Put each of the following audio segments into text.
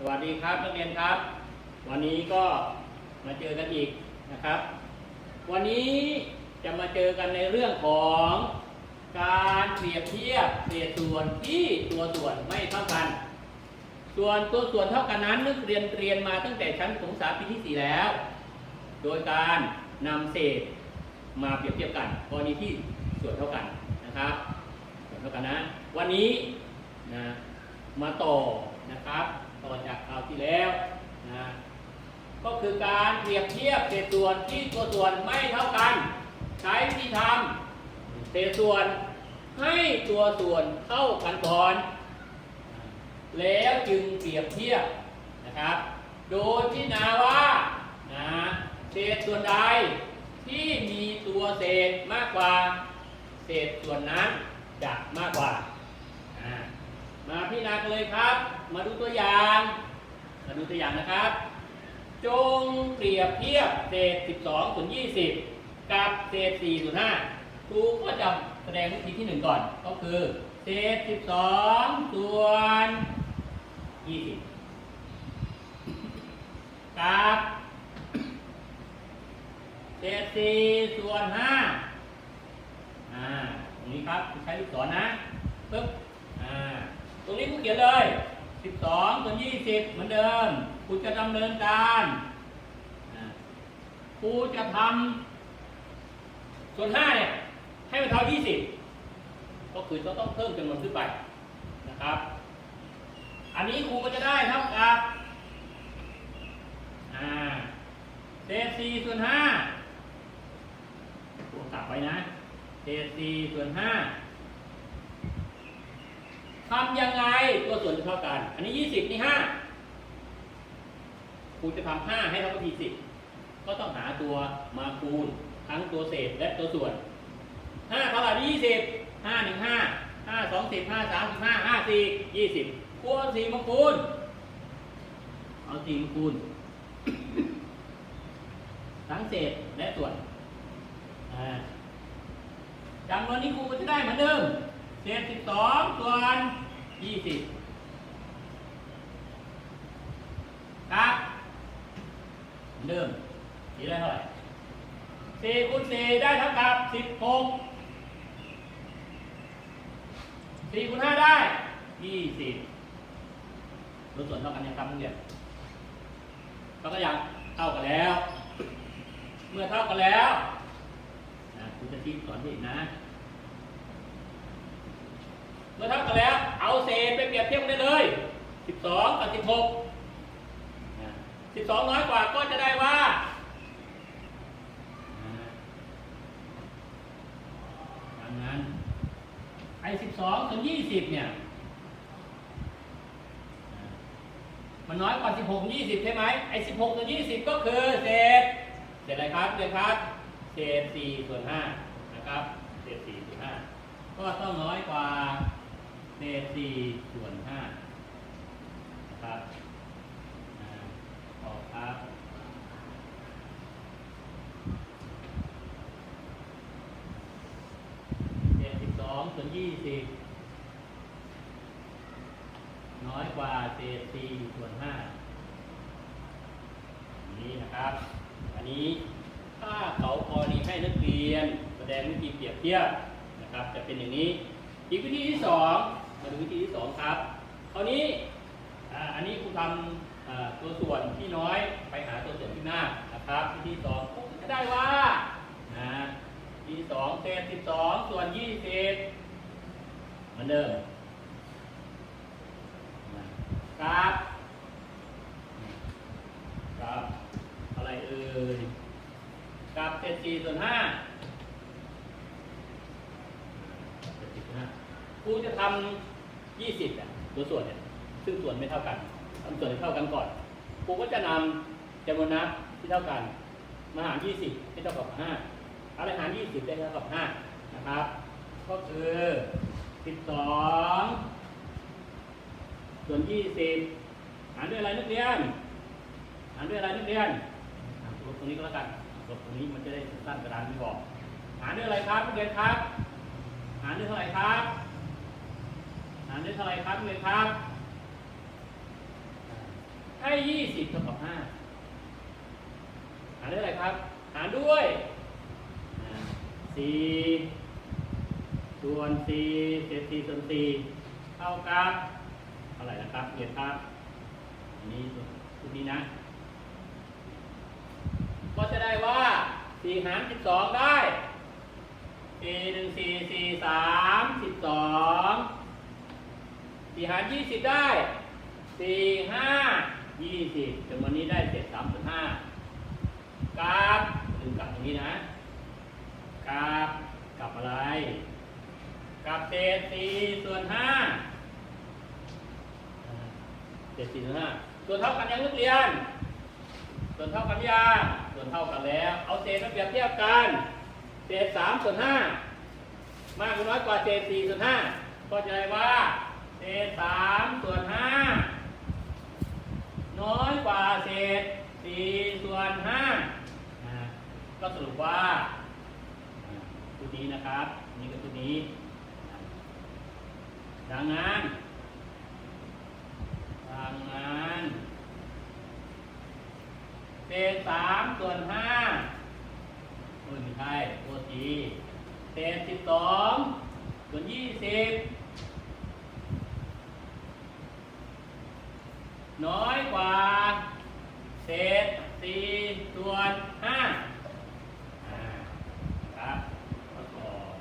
สวัสดีครับนักเรียนครับ วันนี้ก็มาเจอกันอีกนะครับ วันนี้จะมาเจอกันในเรื่องของการเปรียบเทียบเศษส่วนที่ตัวส่วนไม่เท่ากัน ส่วนตัวส่วนเท่ากันนั้นนักเรียนเรียนมาตั้งแต่ชั้นประถมศึกษาปีที่สี่แล้ว โดยการนำเศษมาเปรียบเทียบกันกรณีที่ส่วนเท่ากันนะครับส่วนเท่ากันนะ วันนี้นะมาต่อนะครับ ต่อจากคราวที่แล้วนะก็คือการเปรียบเทียบเศษส่วนที่ตัวส่วนไม่เท่ากัน ใช้วิธีทำเศษส่วนให้ตัวส่วนเท่ากันก่อน แล้วจึงเปรียบเทียบนะครับ โดยพิจารณาว่านะเศษส่วนใดที่มีตัวเศษมากกว่า เศษส่วนนั้นจะมากกว่า พิจารณากันเลยครับ มาดูตัวอย่าง มาดูตัวอย่างนะครับ จงเปรียบเทียบเศษ 12ส่วน20 กับเศษ4ส่วน5ครูก็จะแสดงวิธีที่หนึ่งก่อน ก็คือเศษ 12ส่วน20 กับเศษ4ส่วน5อ่าตรงนี้ครับใช้ลูกศรนะปึ๊บอ่า นี้ครูเขียนเลย 12ส่วน20 เหมือนเดิมครูจะดำเนินการอ่าครูจะทำส่วน5เนี่ย ให้มันเท่า 20 ก็คือต้องต้องเพิ่มจำนวนขึ้นไปนะครับ อันนี้ครูก็จะได้เท่ากับเศษ4ส่วน5ครูกลับไว้นะเศษ4ส่วน5 ทำยังไงตัวส่วนจะเท่ากัน อันนี้20นี่5ครูจะทำ5ให้เท่ากับ20ก็ต้องหาตัวมาคูณทั้งตัวเศษและตัวส่วน5เท่าไหร่นี่20 5 1 5 5 2 10 5 3 15 5 4 20คูณ4มาคูณเอา4มาคูณทั้งเศษและส่วนจำนวนนี้ครูก็จะได้เหมือนเดิม เศษสิบสองส่วนยี่สิบครับเดิมสีได้เท่าไหร่สี่คูณสี่ได้เท่ากับสิบหกสี่คูณห้าได้ยี่สิบตัวส่วนเท่ากันยังครับนักเรียนเท่ากันยังเท่ากันแล้ว เมื่อเท่ากันแล้วนะคุณจะชี้สอนที่นะ เมื่อเท่ากันแล้ว เอาเศษไปเปรียบเทียบกันได้เลย 12 กับ 16 12 น้อยกว่าก็จะได้ว่านะดังนั้นไอ้12 ถึง 20 เนี่ย มันน้อยกว่า 16 20 ใช่ไหมไอ้16 ถึง 20 ก็คือเศษ เศษอะไรครับเศษครับ เศษ4ส่วน5นะครับ เศษ4ส่วน5ก็ต้องน้อยกว่า เศษ4ส่วน5นะครับออกครับเศษ12ส่วน20น้อยกว่าเศษ4ส่วน5อย่างนี้นะครับ อันนี้ถ้าเขากรณีให้นักเรียน แสดงวิธีเปรียบเทียบนะครับ จะเป็นอย่างนี้ อีกวิธีที่สอง มาดูวิธีที่สองครับคราวนี้อันนี้ครูทำอ่าตัวส่วนที่น้อยไปหาตัวส่วนที่มากนะครับ วิธีสองครูก็ได้ว่านะวิธีที่สองเศษสิบสองส่วนยี่สิบเหมือนเดิมครับครับ อะไรเอ่ยกับเศษสี่ส่วนห้าเศษสี่ส่วนห้าค รูจะทำยี่สิบเนี่ยตัวส่วนเนี่ยซึ่งส่วนไม่เท่ากันทำส่วนให้เท่ากันก่อนครูก็จะนำจำนวนนับที่เท่ากันมาหารยี่สิบให้เท่ากับห้าอะไรหารยี่สิบได้เท่ากับห้านะครับ ก็คือสิบสองส่วนยี่สิบหารด้วยอะไรนักเรียนหารด้วยอะไรนักเรียนลบตรงนี้ก็แล้วกันลบตรงนี้มันจะได้สั้นกระดานไม่บอกหารด้วยอะไรครับนักเรียนครับ หารด้วยเท่าไหร่ครับ หารด้วยเท่าไรครับเรียครับให้ยี่สิบเท่ากับห้าหารด้วยอะไรครับ หารด้วยสี่ส่วนสี่เศษสี่ส่วนสี่เท่ากับเท่าไหร่นะครับเกียรติครับอันนี้ชุดนี้นะ ก็จะได้ว่าสี่หารสิบสองได้สี่หนึ่งสี่สี่สามสิบสอง สี่หารยี่สิบได้สี่ห้ายี่สิบจำนวนนี้ได้เศษสามส่วนห้ากราบลืมกลับตรงนี้นะกราบกลับอะไรกลับเศษสี่ส่วนห้าอ่าเศษสี่ส่วนห้าส่วนเท่ากันยังนักเรียน ส่วนเท่ากันยังส่วนเท่ากันแล้ว เอาเศษมาเปรียบเทียบกัน เศษสามส่วนห้า มากหรือน้อยกว่าเศษสี่ส่วนห้าก็จะได้ว่า เศษสามส่วนห้าน้อยกว่าเศษสี่ส่วนห้าอ่าก็ สรุปว่าตัวนี้นะครับ นี่ก็ตัวนี้ ดังนั้นดังนั้นเศษสามส่วนห้าโอ้ยไม่ใช่ตัวทีเศษสิบสองส่วนยี่สิบน้อยกว่าเศษสี่ส่วนห้าอ่าครับข้อสอบ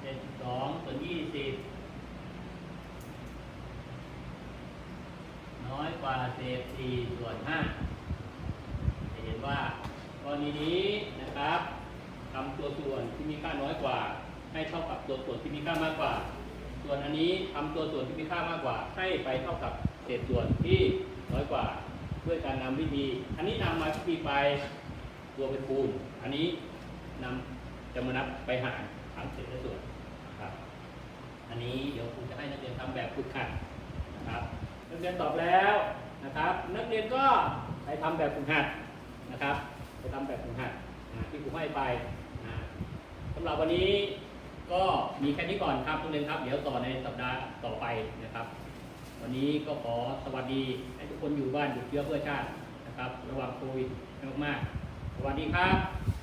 เศษ สิบสองส่วนยี่สิบน้อยกว่าเศษสี่ส่วนห้าจะเห็นว่ากรณีนี้นะครับทำตัวส่วนที่มีค่าน้อยกว่า ให้เท่ากับตัวส่วนที่มีค่ามากกว่า ส่วนอันนี้ทำตัวส่วนที่มีค่ามากกว่า ให้ไปเท่ากับเศษส่วนที่น้อยกว่าด้วยการนำวิธี อันนี้นำมาวิธีไปตัวเป็นคูณ อันนี้นำจะมานับไปหารทั้งเศษและส่วน ฝึกหัดนะครับนักเรียนตอบแล้วนะครับ นักเรียนก็ไปทำแบบฝึกหัดนะครับ ไปทำแบบฝึกหัดนะที่ครูให้ไปนะสำหรับวันนี้ก็มีแค่นี้ก่อนครับนักเรียนครับเดี๋ยวต่อในสัปดาห์ต่อไปนะครับ วันนี้ก็ขอสวัสดีให้ทุกคนอยู่บ้านหยุดเชื้อเพื่อชาตินะครับ ระวังโควิดมากๆสวัสดีครับ